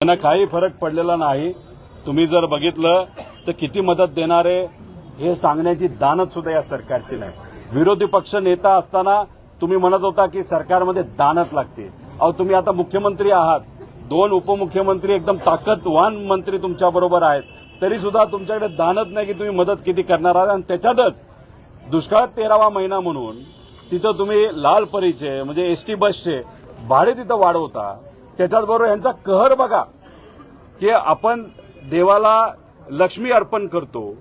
त्यांना काही फरक पडलेला नाही. तुम्ही जर बघितलं तर किती मदत देणारे हे सांगण्याची दानत सुद्धा या सरकारची नाही. विरोधी पक्ष नेता असताना तुम्ही म्हणत होता की सरकारमध्ये दानत लागते. अहो तुम्ही आता मुख्यमंत्री आहात. दोन उपमुख्यमंत्री एकदम ताकदवान मंत्री तुमच्या बरोबर आहेत. तरी सुद्धा तुमच्याकडे दानत नाही की तुम्ही मदत किती करणार आहात. आणि त्याच्यातच दुष्काळात तेरावा महिना म्हणून तिथं तुम्ही लाल परीचे म्हणजे एसटी बसचे भाडे तिथं वाढवता. त्याच्याचबरोबर यांचा कहर बघा. की आपण देवाला लक्ष्मी अर्पण करतो.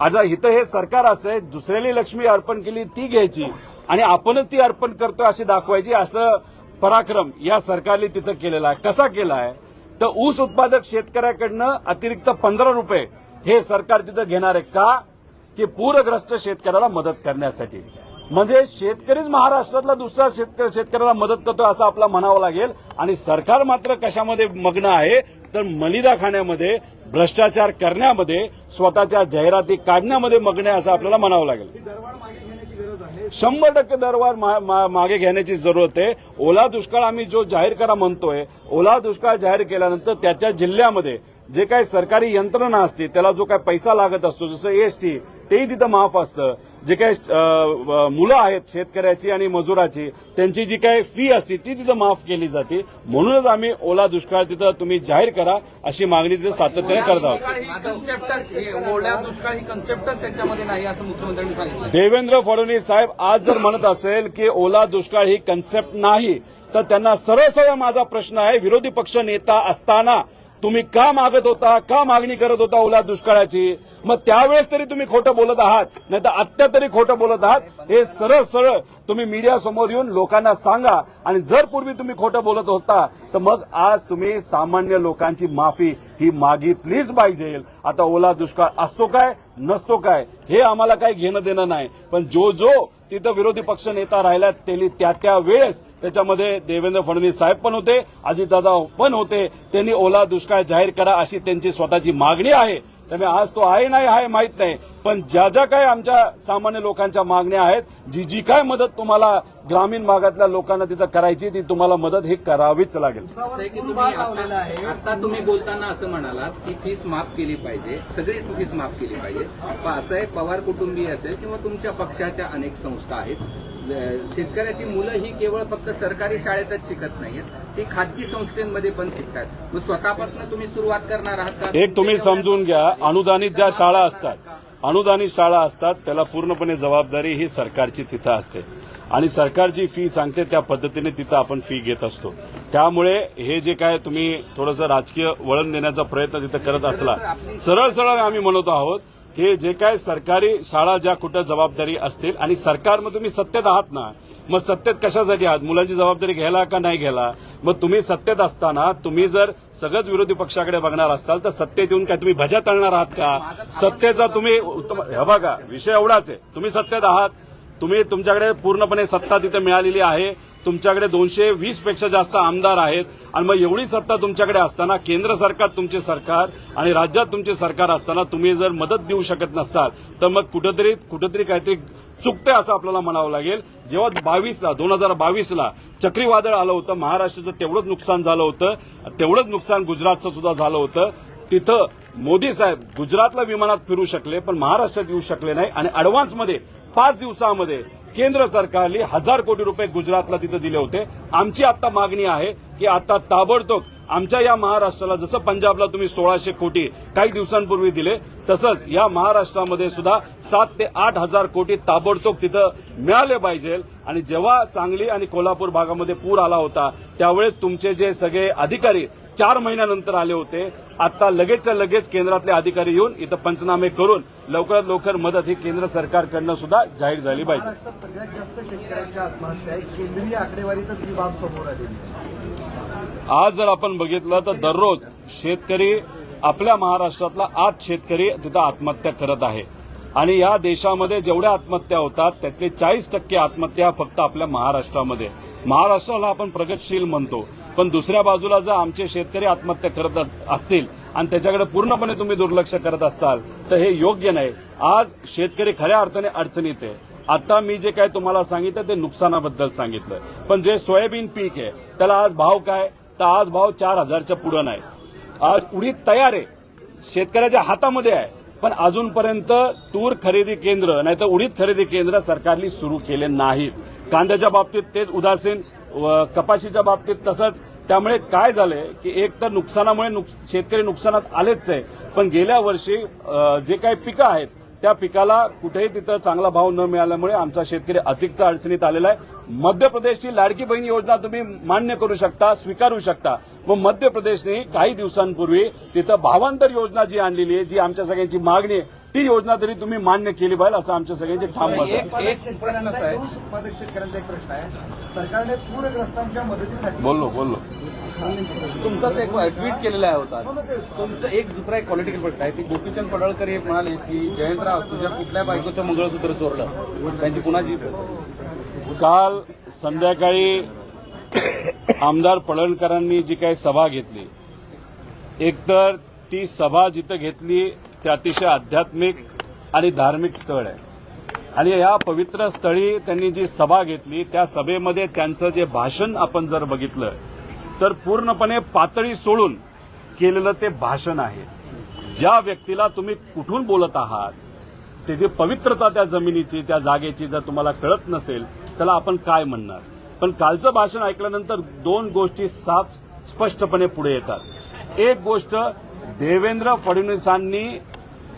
आता इथं हे सरकार असं आहे दुसऱ्याला लक्ष्मी अर्पण केली ती घ्यायची. आणि आपणच ती अर्पण करतो अशी दाखवायची असं पराक्रम या सरकारने तिथं केलेला आहे. कसा केला आहे? तर ऊस उत्पादक शेतकऱ्याकडनं अतिरिक्त पंधरा रुपये हे सरकार तिथं घेणार आहे का? की पूरग्रस्त शेतकऱ्याला मदत करण्यासाठी. म्हणजे शेतकरीच महाराष्ट्रातला दुसरा शेतकरी शेतकऱ्याला मदत करतो असं आपला म्हणावं लागेल. आणि सरकार मात्र कशामध्ये मग्न आहे तर मलिदा खाण्यामध्ये भ्रष्टाचार करण्यामध्ये स्वतःच्या जाहिराती काढण्यामध्ये मग्न आहे असं आपल्याला म्हणावं लागेल. शंभर टक्के दरवार मा- मा- मागे घेण्याची जरूरत आहे. ओला दुष्काळ आम्ही जो जाहीर करा म्हणतोय ओला दुष्काळ जाहीर केल्यानंतर त्याच्या जिल्ह्यामध्ये जे काही सरकारी यंत्रणा असते त्याला जो काही पैसा लागत असतो जसं एसटी तेही तिथं माफ असतं. जे काही मुलं आहेत शेतकऱ्याची आणि मजुराची त्यांची जी काही फी असते ती तिथं माफ केली जाते. म्हणूनच आम्ही ओला दुष्काळ तिथं तुम्ही जाहीर करा अशी मागणी तिथं सातत्याने करत आहोत. दुष्काळ कन्सेप्टच ओल्या दुष्काळ कन्सेप्टच त्याच्यामध्ये नाही असं मुख्यमंत्र्यांनी सांगितलं. देवेंद्र फडणवीस साहेब आज जर म्हणत असेल की ओला दुष्काळ ही कन्सेप्ट नाही तर त्यांना सरळ सरळ माझा प्रश्न आहे. विरोधी पक्ष नेता असताना तुम्ही का मागत होता का मागणी करत होता ओला दुष्काळाची? मग त्यावेळेस तरी तुम्ही खोटं बोलत आहात. नाही तर आत्ता तरी खोटं बोलत आहात. हे सरळ सरळ तुम्ही मीडिया समोर येऊन लोकांना सांगा. आणि जर पूर्वी तुम्ही खोटं बोलत होता तर मग आज तुम्ही सामान्य लोकांची माफी ही मागितलीच पाहिजे. आता ओला दुष्काळ असतो काय नसतो काय हे आम्हाला काही घेणं देणं नाही. पण जो जो तिथं विरोधी पक्ष नेता राहिला त्यांनी त्या त्या वेळेस त्याच्यामध्ये देवेंद्र फडणवीस साहेब पण होते अजितदादा पण होते. त्यांनी ओला दुष्काळ जाहीर करा अशी त्यांची स्वतःची मागणी आहे. त्यामुळे आज तो आहे नाही आहे माहीत नाही. पण ज्या ज्या काही आमच्या सामान्य लोकांच्या मागण्या आहेत जी जी काय मदत तुम्हाला ग्रामीण भागातल्या लोकांना तिथं करायची ती तुम्हाला मदत ही करावीच लागेल. आता तुम्ही बोलताना असं म्हणालात की फीस माफ केली पाहिजे सगळीच फीस माफ केली पाहिजे. पण असं आहे पवार कुटुंबीय असेल किंवा तुमच्या पक्षाच्या अनेक संस्था आहेत शेतकऱ्याची मुलं ही केवळ फक्त सरकारी शाळेतच शिकत नाहीत ती खाजगी संस्थेमध्ये पण शिकतात मग स्वतःपासून तुम्ही सुरुवात करणार आहात का? एक तुम्ही समजून घ्या अनुदानित ज्या शाळा असतात अनुदानित शाळा असतात त्याला पूर्णपणे जबाबदारी ही सरकारची तिथं असते. आणि सरकार जी फी सांगते त्या पद्धतीने तिथं आपण फी घेत असतो. त्यामुळे हे जे काय तुम्ही थोडंसं राजकीय वळण देण्याचा प्रयत्न तिथं करत असला सरळ सरळ आम्ही म्हणत आहोत हे जे काय सरकारी शाळा ज्या कुठं जबाबदारी असतील आणि सरकारमध्ये तुम्ही सत्तेत आहात ना मग सत्तेत कशासाठी आहात? मुलांची जबाबदारी घ्यायला का नाही घ्यायला? मग तुम्ही सत्तेत असताना तुम्ही जर सगळंच विरोधी पक्षाकडे बघणार असाल तर सत्तेत येऊन काय तुम्ही भजा तळणार आहात का? सत्तेचा तुम्ही उत्तम हे बघा विषय एवढाच आहे. तुम्ही सत्तेत आहात. तुम्ही तुमच्याकडे पूर्णपणे सत्ता तिथे मिळालेली आहे. तुमच्याकडे दोनशे वीसपेक्षा जास्त आमदार आहेत. आणि मग एवढी सत्ता तुमच्याकडे असताना केंद्र सरकार तुमचे सरकार आणि राज्यात तुमचे सरकार असताना तुम्ही जर मदत देऊ शकत नसाल तर मग कुठेतरी कुठेतरी काहीतरी चुकते असं आपल्याला म्हणावं लागेल. जेव्हा बावीसला दोन हजार बावीसला चक्रीवादळ आलं होतं महाराष्ट्राचं तेवढंच नुकसान झालं होतं. तेवढंच नुकसान गुजरातचं सुद्धा झालं होतं. तिथं मोदी साहेब गुजरातला विमानात फिरू शकले पण महाराष्ट्रात येऊ शकले नाही. आणि अडव्हान्समध्ये पाच दिवसामध्ये केंद्र सरकारने हजार कोटी रुपये गुजरातला तिथं दिले होते. आमची आता मागणी आहे की आता ताबडतोब आमच्या या महाराष्ट्राला जसं पंजाबला तुम्ही सोळाशे कोटी काही दिवसांपूर्वी दिले तसंच या महाराष्ट्रामध्ये सुद्धा सात ते आठ हजार कोटी ताबडतोब तिथं मिळाले पाहिजे. आणि जेव्हा सांगली आणि कोल्हापूर भागामध्ये पूर आला होता त्यावेळेस तुमचे जे सगळे अधिकारी चार महिन्यानंतर आले होते. आता लगेचच्या लगेच केंद्रातले अधिकारी येऊन इथं पंचनामे करून लवकरात लवकर मदत ही केंद्र सरकारकडनं सुद्धा जाहीर झाली पाहिजे. सगळ्यात जास्त शेतकऱ्यांच्या आत्महत्या आहे केंद्रीय आकडेवारीतच ही बाब समोर आलेली. आज जर आपण बघितलं तर दररोज शेतकरी आपल्या महाराष्ट्रातला आठ शेतकरी तिथं आत्महत्या करत आहे. आणि या देशामध्ये जेवढ्या आत्महत्या होतात त्यातले चाळीस टक्के आत्महत्या फक्त आपल्या महाराष्ट्रामध्ये. महाराष्ट्राला आपण प्रगतशील म्हणतो. पण दुसऱ्या बाजूला जर आमचे शेतकरी आत्महत्या करत असतील आणि त्याच्याकडे पूर्णपणे तुम्ही दुर्लक्ष करत असाल तर हे योग्य नाही. आज शेतकरी खऱ्या अर्थाने अडचणीत आहे. आता मी जे काय तुम्हाला सांगितलं ते नुकसानाबद्दल सांगितलं. पण जे सोयाबीन पीक आहे त्याला आज भाव काय? तर आज भाव चार हजारच्या पुढं नाही. आज उडीद तयार आहे. शेतकऱ्याच्या हातामध्ये आहे. पण अजूनपर्यंत तूर खरेदी केंद्र नाही तर उडीद खरेदी केंद्र सरकारने सुरू केले नाहीत. कांद्याच्या बाबतीत तेच उदासीन. कपाशीच्या बाबतीत तसंच त्यामुळे काय झालंय की एक तर नुकसानामुळे नुक- शेतकरी नुकसानात आलेच आहे. पण गेल्या वर्षी जे काही पिकं आहेत त्या पिकाला कुठेही तिथं चांगला भाव न मिळाल्यामुळे आमचा शेतकरी अधिकचा अडचणीत आलेला आहे. मध्य प्रदेशची लाडकी बहीण योजना तुम्ही मान्य करू शकता स्वीकारू शकता. मग मध्य प्रदेशने काही दिवसांपूर्वी तिथं भावांतर योजना जी आणलेली आहे जी आमच्या सगळ्यांची मागणी आहे ती योजना तरी तुम्ही मान्य केली पाहिजे असं आमच्या सगळ्यांचे ठाम एक- प्रश्न आहे. शेतकऱ्यांचा ऊस उत्पादक शेतकऱ्यांचा एक प्रश्न आहे. सरकारने पूरग्रस्तांच्या मदतीसाठी बोललो बोललो. तुमचाच एक ट्विट केलेला आहे होता. तुमचं एक दुसरा एक पॉलिटिकल प्रश्न आहे. ते गोपीचंद पडळकर हे म्हणाले की जयंतराव तुझ्या कुठल्या बायकोचं मंगळसूत्र चोरलं? त्यांची पुन्हा जीत काल संध्याकाळी आमदार पडळकरांनी जी काही सभा घेतली एकतर ती सभा जिथं घेतली ते अतिशय आध्यात्मिक आणि धार्मिक स्थळ आहे. आणि या पवित्र स्थळी त्यांनी जी सभा घेतली त्या सभेमध्ये त्यांचं जे भाषण आपण जर बघितलं तर पूर्णपणे पातळी सोडून केलेलं ते भाषण आहे. ज्या व्यक्तीला तुम्ही कुठून बोलत आहात त्याची पवित्रता त्या जमिनीची त्या जागेची जर तुम्हाला कळत नसेल त्याला आपण काय म्हणणार? पण कालचं भाषण ऐकल्यानंतर दोन गोष्टी साफ स्पष्टपणे पुढे येतात. एक गोष्ट देवेंद्र फडणवीसांनी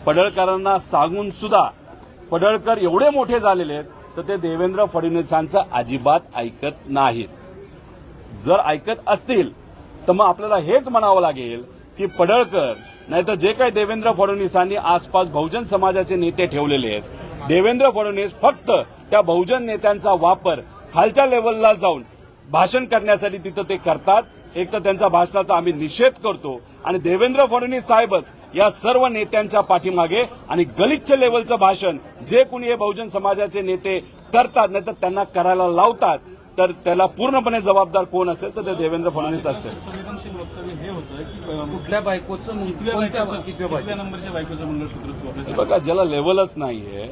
पडळकरांना सांगून सुद्धा पडळकर एवढे मोठे झालेले आहेत तर ते देवेंद्र फडणवीसांचं अजिबात ऐकत नाहीत. जर ऐकत असतील तर मग आपल्याला हेच म्हणावं लागेल की पडळकर नाही तर जे काही देवेंद्र फडणवीसांनी आसपास बहुजन समाजाचे नेते ठेवलेले आहेत देवेंद्र फडणवीस फक्त त्या बहुजन नेत्यांचा वापर खालच्या लेवलला जाऊन भाषण करण्यासाठी तिथं ते करतात एक तर त्यांच्या भाषणाचा आम्ही निषेध करतो आणि देवेंद्र फडणवीस साहेबच या सर्व नेत्यांच्या पाठीमागे आणि गलिच्छ लेवलचं भाषण जे कुणी हे बहुजन समाजाचे नेते करतात नाही तर त्यांना करायला लावतात तर त्याला पूर्णपणे जबाबदार कोण असेल तर ते देवेंद्र फडणवीस असतील. संवेदनशील वक्तव्य हे होतं कुठल्या बायकोचं बायकोचं- नंबरच्या मंगळसूत्र बघा ज्याला लेवलच नाहीये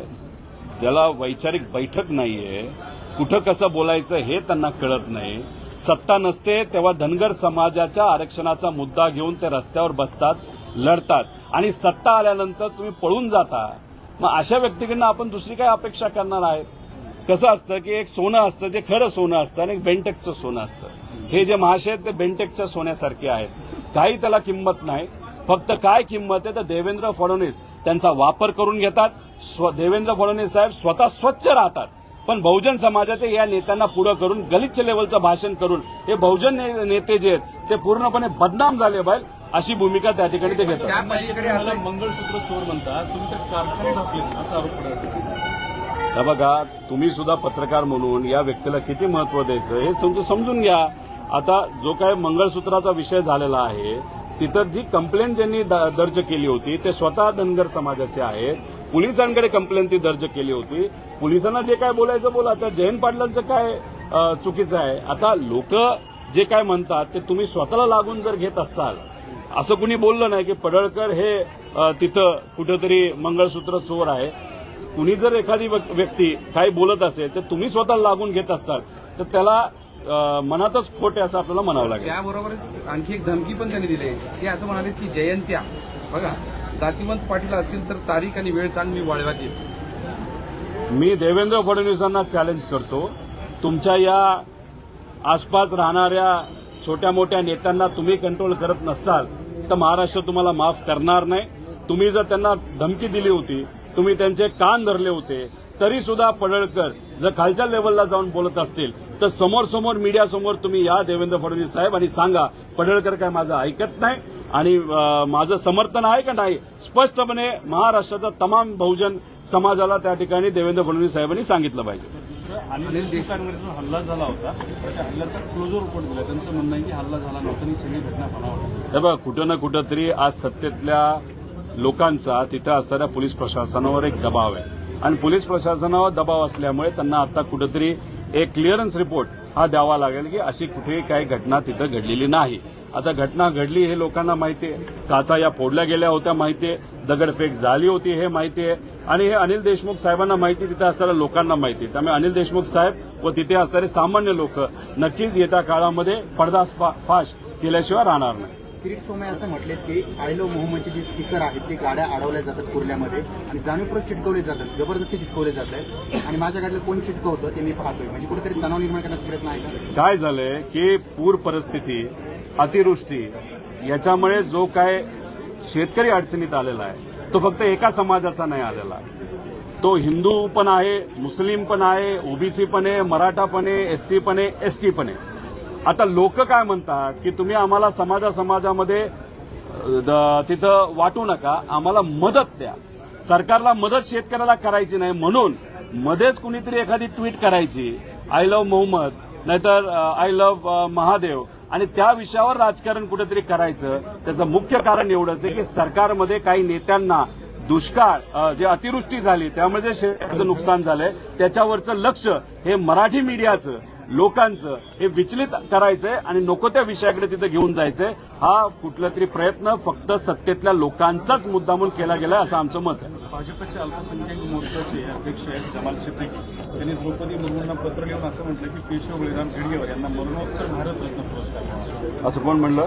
ज्याला वैचारिक बैठक नाहीये कुठं कसं बोलायचं हे त्यांना कळत नाही. सत्ता नसते तेव्हा धनगर समाजाच्या आरक्षणाचा मुद्दा घेऊन ते रस्त्यावर बसतात लढतात. आणि सत्ता आल्यानंतर तुम्ही पळून जाता. मग अशा व्यक्तीकडनं आपण दुसरी काय अपेक्षा करणार आहेत कसं असतं की एक सोनं असतं जे खरं सोनं असतं आणि एक बेंटेक्सचं सोनं असतं. हे जे महाशय आहेत ते बेंटेक्सच्या सोन्यासारखे आहेत. काही त्याला किंमत नाही. फक्त काय किंमत आहे तर देवेंद्र फडणवीस त्यांचा वापर करून घेतात. स्व- देवेंद्र फडणवीस साहेब स्वतः स्वच्छ राहतात. पण बहुजन समाजाच्या या नेत्यांना पुढं करून गलिच्छ लेवलचं भाषण करून हे बहुजन ने- नेते जे आहेत ते पूर्णपणे बदनाम झाले पाहिजे अशी भूमिका त्या ठिकाणी ते घेतात. त्या पलीकडे असं मंगळसूत्र चोर म्हणतात. तुम्ही तर कारखाने ढोकलेत असा आरोप बघा तुम्ही सुद्धा पत्रकार म्हणून या व्यक्तीला किती महत्त्व द्यायचं हे समजून समजून घ्या. आता जो काय मंगळसूत्राचा विषय झालेला आहे तिथं जी कंप्लेंट ज्यांनी दर्ज केली होती ते स्वतः धनगर समाजाचे आहेत. पोलिसांकडे कंप्लेंट ती दर्ज केली होती. पोलिसांना जे काय बोलायचं बोला. त्या जयंत पाटलांचं काय चुकीचं आहे? आता लोक जे काय म्हणतात ते तुम्ही स्वतःला लागून जर घेत असाल असं कुणी बोललं नाही की पडळकर हे तिथं कुठंतरी मंगळसूत्र चोर आहे. कुणी जर एखादी व्यक्ती काही बोलत असेल तर तुम्ही स्वतः लागून घेत असाल तर त्याला मनातच खोट आहे असं आपल्याला म्हणावं लागेल. त्याबरोबरच आणखी एक धमकी पण त्यांनी दिली ते असं म्हणाले की जयंत्या बघा जातीवंत पाटील असतील तर तारीख आणि वेळ सांग मी वाळव्यात येईल मी देवेंद्र फडणवीसांना चॅलेंज करतो. तुमच्या या आसपास राहणाऱ्या छोट्या मोठ्या नेत्यांना तुम्ही कंट्रोल करत नसाल तर महाराष्ट्र तुम्हाला माफ करणार नाही. तुम्ही जर त्यांना धमकी दिली होती तुम्ही त्यांचे कान धरले होते तरी सुद्धा पडळकर जर खालच्या लेवलला जाऊन बोलत असतील तर समोर समोर मीडियासमोर तुम्ही या देवेंद्र फडणवीस साहेब आणि सांगा पडळकर काय माझं ऐकत नाही. आणि माझं समर्थन आहे का नाही स्पष्टपणे महाराष्ट्राचा तमाम बहुजन समाजाला त्या ठिकाणी देवेंद्र फडणवीस साहेबांनी सांगितलं पाहिजे. अनिल देशपांडेवर जो हल्ला झाला होता त्या हल्ल्याचा क्लोजर रिपोर्ट दिला. त्यांचं म्हणणं आहे की हल्ला झाला नव्हता आणि सगळी घटना हे बघा कुठं ना कुठं तरी आज सत्तेतल्या लोकांचा तिथं असणाऱ्या पोलीस प्रशासनावर एक दबाव आहे. आणि पोलीस प्रशासनावर दबाव असल्यामुळे त्यांना आता कुठंतरी एक क्लिअरन्स रिपोर्ट हा द्यावा लागेल की अशी कुठेही काही घटना तिथं घडलेली नाही. आता घटना घडली हे लोकांना माहिती आहे काचा या फोडल्या गेल्या होत्या माहिती आहे दगडफेक झाली होती हे माहिती आहे आणि हे अनिल देशमुख साहेबांना माहिती तिथे असणाऱ्या लोकांना माहिती. आहे त्यामुळे अनिल देशमुख साहेब व तिथे असणारे सामान्य लोक नक्कीच येत्या काळामध्ये पडदास फाश केल्याशिवाय राहणार नाही. किरीट सोमे असं म्हटलेत की आयलो मोहम्मदचे जे स्टिकर आहेत ते गाड्या अडवल्या जातात कुर्ल्यामध्ये आणि जाणीवपूर्वक चिटकवले जातात जबरदस्ती चिटकवले जात आहेत आणि माझ्या गाडीला कोण चिटकवतं ते मी पाहतोय. म्हणजे कुठेतरी तणाव निर्माण करण्याचा प्रयत्न आहे काय झालंय की पूर परिस्थिती अतिवृष्टी याच्यामुळे जो काय शेतकरी अडचणीत आलेला आहे तो फक्त एका समाजाचा नाही आलेला. तो हिंदू पण आहे मुस्लिम पण आहे ओबीसी पण आहे मराठा पण आहे एससी पण आहे एसटी पण आहे. आता लोक काय म्हणतात की तुम्ही आम्हाला समाजा समाजामध्ये तिथं वाटू नका आम्हाला मदत द्या. सरकारला मदत शेतकऱ्याला करायची नाही म्हणून मध्येच कुणीतरी एखादी ट्विट करायची आय लव्ह मोहम्मद नाहीतर आय लव्ह महादेव आणि त्या विषयावर राजकारण कुठेतरी करायचं. त्याचं मुख्य कारण एवढंच आहे की सरकारमध्ये काही नेत्यांना दुष्काळ जे अतिवृष्टी झाली त्यामुळे जे शेतकऱ्याचं नुकसान झालंय त्याच्यावरचं लक्ष हे मराठी मीडियाचं. लोकांचं हे विचलित करायचंय आणि नको त्या विषयाकडे तिथं घेऊन जायचंय. हा कुठला तरी प्रयत्न फक्त सत्तेतल्या लोकांचाच मुद्दामून केला गेलाय असं आमचं मत आहे. भाजपचे अल्पसंख्याक मोर्चाचे अध्यक्ष आहेत जमाल सिद्दीकी. त्यांनी द्रौपदी मुर्मूंना पत्र लिहून असं म्हटलं की केशव बळीराम घेडगेवर यांना मरणोत्तर भारतरत्न पुरस्कार. असं कोण म्हणलं?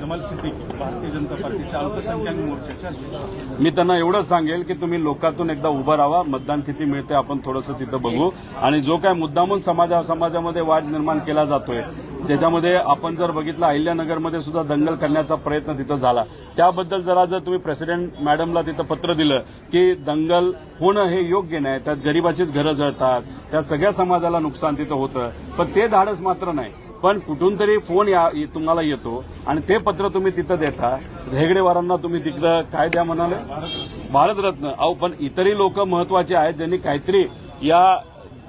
जमाल सिद्दीकी भारतीय जनता पार्टीच्या अल्पसंख्याक मोर्चाचे अध्यक्ष. मी त्यांना एवढं सांगेल की तुम्ही लोकातून एकदा उभं राहा मतदान किती मिळते आपण थोडंसं तिथं बघू. आणि जो काय मुद्दामून समाजा समाजामध्ये वाद निर्माण केला जातोय त्याच्यामध्ये आपण जर बघितलं अहिल्यानगरमध्ये सुद्धा दंगल करण्याचा प्रयत्न तिथं झाला. त्याबद्दल जरा जर तुम्ही प्रेसिडेंट मॅडमला तिथं पत्र दिलं की दंगल होणं हे योग्य नाही त्यात गरिबाचीच घरं जळतात त्या सगळ्या समाजाला नुकसान तिथं होतं पण ते धाडस मात्र नाही. पण कुठून तरी फोन या तुम्हाला येतो आणि ते पत्र तुम्ही तिथं देता. हेगडेवारांना तुम्ही तिकडं काय द्या म्हणाले? भारतरत्न. अहो पण इतरही लोक महत्त्वाचे आहेत ज्यांनी काहीतरी या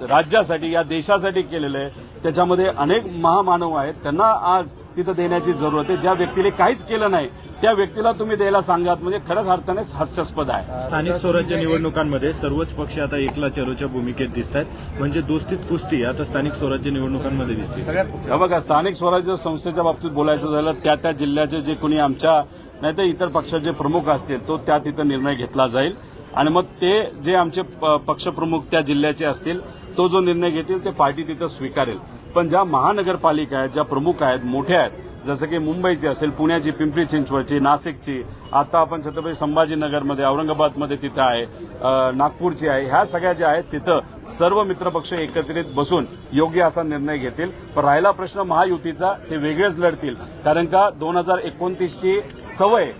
राज्यासाठी या देशासाठी केलेलं आहे. त्याच्यामध्ये अनेक महामानव आहेत. त्यांना आज तिथं देण्याची जरूरत आहे. ज्या व्यक्तीने काहीच केलं नाही त्या व्यक्तीला तुम्ही द्यायला सांगात. म्हणजे खरंच अर्थानेच हास्यास्पद आहे. स्थानिक स्वराज्य निवडणुकांमध्ये सर्वच पक्ष आता एकला चेरोच्या भूमिकेत दिसत आहेत म्हणजे दोस्तीत कुस्ती आता स्थानिक स्वराज्य निवडणुकांमध्ये दिसते. हे बघा स्थानिक स्वराज्य संस्थेच्या बाबतीत बोलायचं झालं त्या त्या जिल्ह्याचे जे कोणी आमच्या नाही तर इतर पक्षाचे प्रमुख असतील तो त्या तिथं निर्णय घेतला जाईल. आणि मग ते जे आमचे पक्षप्रमुख त्या जिल्ह्याचे असतील तो जो निर्णय घेतील ते पार्टी तिथं स्वीकारेल. पण ज्या महानगरपालिका आहेत ज्या प्रमुख आहेत मोठ्या आहेत जसं की मुंबईची असेल पुण्याची पिंपरी चिंचवडची नाशिकची आता आपण छत्रपती संभाजीनगरमध्ये औरंगाबादमध्ये तिथं आहे नागपूरची आहे ह्या सगळ्या ज्या आहेत तिथं सर्व मित्रपक्ष एकत्रित बसून योग्य असा निर्णय घेतील. पण राहिला प्रश्न महायुतीचा ते वेगळेच लढतील. कारण का दोन हजार एकोणतीसची सवय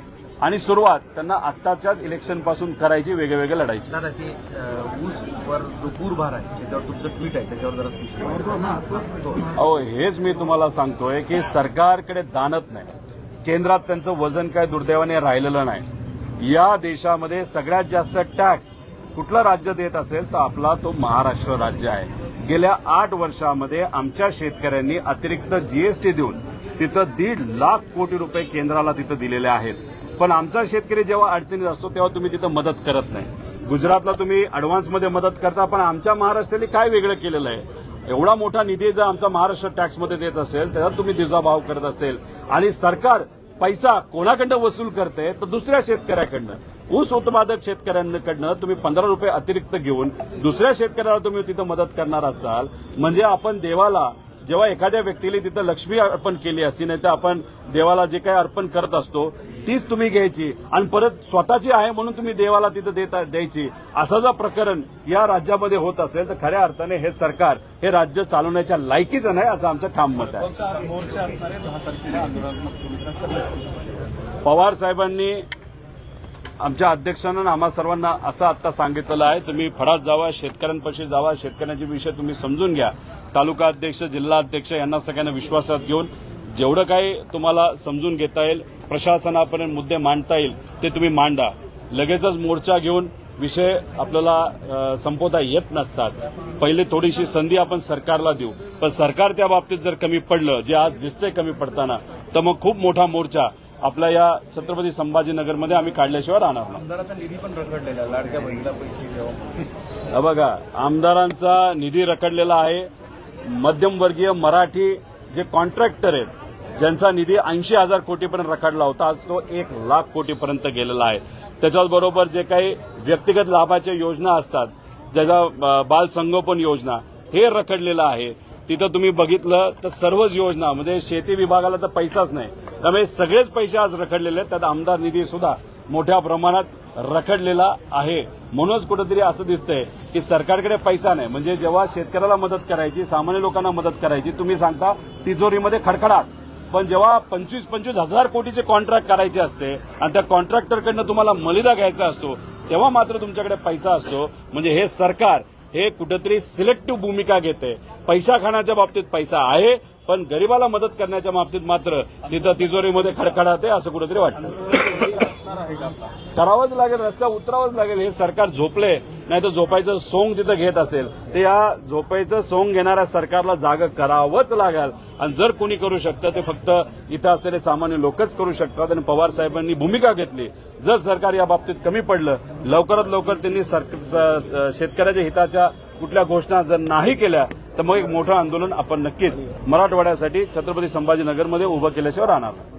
आणि सुरुवात त्यांना आत्ताच्याच इलेक्शनपासून करायची वेगळे वेगळे लढायची. दादा ते अं, ऊस वर जो पूरभार आहे त्याच्यावर तुमचं ट्विट आहे त्याच्यावर जरा स्पष्ट अहो हेच मी तुम्हाला सांगतोय की सरकारकडे दानत नाही. केंद्रात त्यांचं वजन काय दुर्दैवाने राहिलेलं नाही. या देशामध्ये सगळ्यात जास्त टॅक्स कुठलं राज्य देत असेल तर आपला तो महाराष्ट्र राज्य आहे. गेल्या आठ वर्षामध्ये आमच्या शेतकऱ्यांनी अतिरिक्त जीएसटी देऊन तिथं दीड लाख कोटी रुपये केंद्राला तिथं दिलेले आहेत. पण आमचा शेतकरी जेव्हा अडचणीत असतो तेव्हा तुम्ही तिथं मदत करत नाही. गुजरातला तुम्ही मध्ये मदत करता पण आमच्या महाराष्ट्राने काय वेगळं केलेलं आहे? एवढा मोठा निधी जर आमचा महाराष्ट्र टॅक्समध्ये देत असेल त्याचा तुम्ही दिजाभाव करत असेल. आणि सरकार पैसा कोणाकडनं वसूल करते तर दुसऱ्या शेतकऱ्याकडनं. ऊस उत्पादक शेतकऱ्यांकडनं तुम्ही पंधरा रुपये अतिरिक्त घेऊन दुसऱ्या शेतकऱ्याला तुम्ही तिथं मदत करणार असाल. म्हणजे आपण देवाला जेव्हा एखाद्या व्यक्तीने तिथं लक्ष्मी अर्पण केली असती नाही तर आपण देवाला जे काही अर्पण करत असतो तीच तुम्ही घ्यायची. आणि परत स्वतःची आहे म्हणून तुम्ही देवाला तिथं देता द्यायची. असं जर प्रकरण या राज्यामध्ये होत असेल तर खऱ्या अर्थाने हे सरकार हे राज्य चालवण्याच्या लायकीचं नाही असं आमचं ठाम मत आहे. पवार साहेबांनी आमच्या अध्यक्षांना आम्हा सर्वांना असं आता सांगितलेलं आहे तुम्ही फडात जावा शेतकऱ्यांपाशी जावा शेतकऱ्यांचे विषय तुम्ही समजून घ्या. तालुका अध्यक्ष जिल्हा अध्यक्ष यांना सगळ्यांना विश्वासात घेऊन जेवढं काही तुम्हाला समजून घेता येईल प्रशासनापर्यंत मुद्दे मांडता येईल ते तुम्ही मांडा. लगेचच मोर्चा घेऊन विषय आपल्याला संपवता येत नसतात. पहिले थोडीशी संधी आपण सरकारला देऊ. पण सरकार त्या बाबतीत जर कमी पडलं जे आज दिसतंय कमी पडताना तर मग खूप मोठा मोर्चा आपल्या या छत्रपती संभाजीनगरमध्ये आम्ही काढल्याशिवाय राहणार नाही. आमदाराचा निधी पण रखडलेला आहे. लाडक्या बहिणीला पैसे हा बघा आमदारांचा निधी रखडलेला आहे. मध्यमवर्गीय मराठी जे कॉन्ट्रॅक्टर आहेत ज्यांचा निधी ऐंशी हजार कोटीपर्यंत रखडला होता आज तो एक लाख कोटीपर्यंत गेलेला आहे. त्याच्याचबरोबर जे काही व्यक्तिगत लाभाच्या योजना असतात ज्याचा अ, बाल संगोपन योजना हे रखडलेलं आहे. तिथं तुम्ही बघितलं तर सर्वच योजना म्हणजे शेती विभागाला तर पैसाच नाही. त्यामुळे सगळेच पैसे आज रखडलेले आहेत. त्यात आमदार निधी सुद्धा मोठ्या प्रमाणात रखडलेला आहे. म्हणूनच कुठेतरी असं दिसतंय की सरकारकडे पैसा नाही. म्हणजे जेव्हा शेतकऱ्याला मदत करायची सामान्य लोकांना मदत करायची तुम्ही सांगता तिजोरीमध्ये खडखडाट. पण जेव्हा पंचवीस पंचवीस हजार कोटीचे कॉन्ट्रॅक्ट करायचे असते आणि त्या कॉन्ट्रॅक्टरकडनं तुम्हाला मलिदा घ्यायचा असतो तेव्हा मात्र तुमच्याकडे पैसा असतो. म्हणजे हे सरकार हे कुठेतरी सिलेक्टिव्ह भूमिका घेते. पैसा खाण्याच्या बाबतीत पैसा आहे पण गरिबाला मदत करण्याच्या बाबतीत मात्र तिथं तिजोरीमध्ये खडखडाते असं कुठेतरी वाटतं. करावंच लागेल रस्ता उतरावंच लागेल हे सरकार झोपले. नाही तर झोपायचं सोंग तिथं घेत असेल ते या झोपायचं सोंग घेणाऱ्या सरकारला जाग करावंच लागेल. आणि जर कोणी करू शकतं ते फक्त इथं असलेले सामान्य लोकच करू शकतात. आणि पवार साहेबांनी भूमिका घेतली. जर सरकार या बाबतीत कमी पडलं लवकरात लवकर त्यांनी शेतकऱ्याच्या हिताच्या कुठल्या घोषणा जर नाही केल्या तर मग एक मोठं आंदोलन आपण नक्कीच मराठवाड्यासाठी छत्रपती संभाजीनगरमध्ये उभं केल्याशिवाय राहणार.